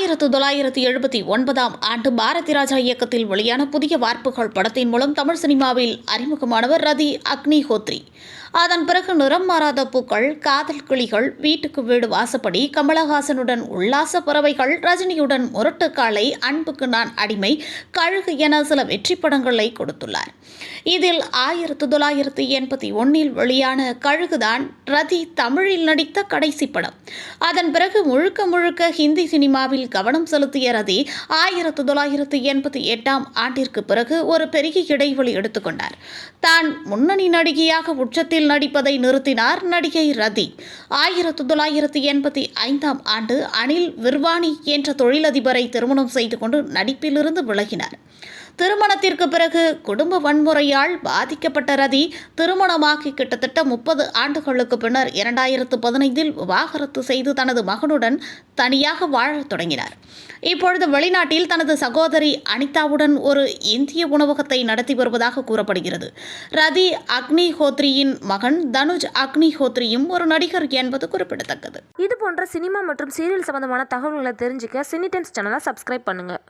ஆயிரத்து தொள்ளாயிரத்து எழுபத்தி ஒன்பதாம் ஆண்டு பாரதி ராஜா இயக்கத்தில் வெளியான புதிய வார்ப்புகள் படத்தின் மூலம் தமிழ் சினிமாவில் அறிமுகமானவர் ரதி அக்னிஹோத்ரி. அதன் பிறகு நிறம் மாறாத பூக்கள் காதல் கிளிகள் வீட்டுக்கு வீடு வாசப்படி கமலஹாசனுடன் உல்லாச பறவைகள் ரஜினியுடன் முரட்டுக்காலை அன்புக்கு நான் அடிமை கழுகு என சில வெற்றி படங்களை கொடுத்துள்ளார். இதில் ஆயிரத்து தொள்ளாயிரத்து எண்பத்தி ஒன்னில் வெளியான கழுகுதான் ரதி தமிழில் நடித்த கடைசி படம். அதன் பிறகு முழுக்க முழுக்க ஹிந்தி சினிமாவில் கவனம் செலுத்திய ரதி ஆயிரத்து தொள்ளாயிரத்து எண்பத்தி எட்டாம் ஆண்டிற்கு பிறகு ஒரு பெரிய இடைவெளி எடுத்துக்கொண்டார் தான் முன்னணி நடிகையாக உச்சத்தில் நடிப்பதை நிறுத்தினார் நடிகை ரதி. ஆயிரத்து தொள்ளாயிரத்து எண்பத்தி ஐந்தாம் ஆண்டு அனில் விர்வாணி என்ற தொழிலதிபரை திருமணம் செய்து கொண்டு நடிப்பிலிருந்து விலகினார். திருமணத்திற்கு பிறகு குடும்ப வன்முறையால் பாதிக்கப்பட்ட ரதி திருமணமாகி கிட்டத்தட்ட முப்பது ஆண்டுகளுக்கு பின்னர் இரண்டாயிரத்து பதினைந்தில் விவாகரத்து செய்து தனது மகனுடன் தனியாக வாழத் தொடங்கினார். இப்பொழுது வெளிநாட்டில் தனது சகோதரி அனிதாவுடன் ஒரு இந்திய உணவகத்தை நடத்தி வருவதாக கூறப்படுகிறது. ரதி அக்னிஹோத்ரியின் மகன் தனுஜ் அக்னிஹோத்ரியும் ஒரு நடிகர் என்பது குறிப்பிடத்தக்கது. இது போன்ற சினிமா மற்றும் சீரியல் சம்பந்தமான தகவல்களை தெரிஞ்சுக்க சினி டைம்ஸ் சேனலை சப்ஸ்கிரைப் பண்ணுங்கள்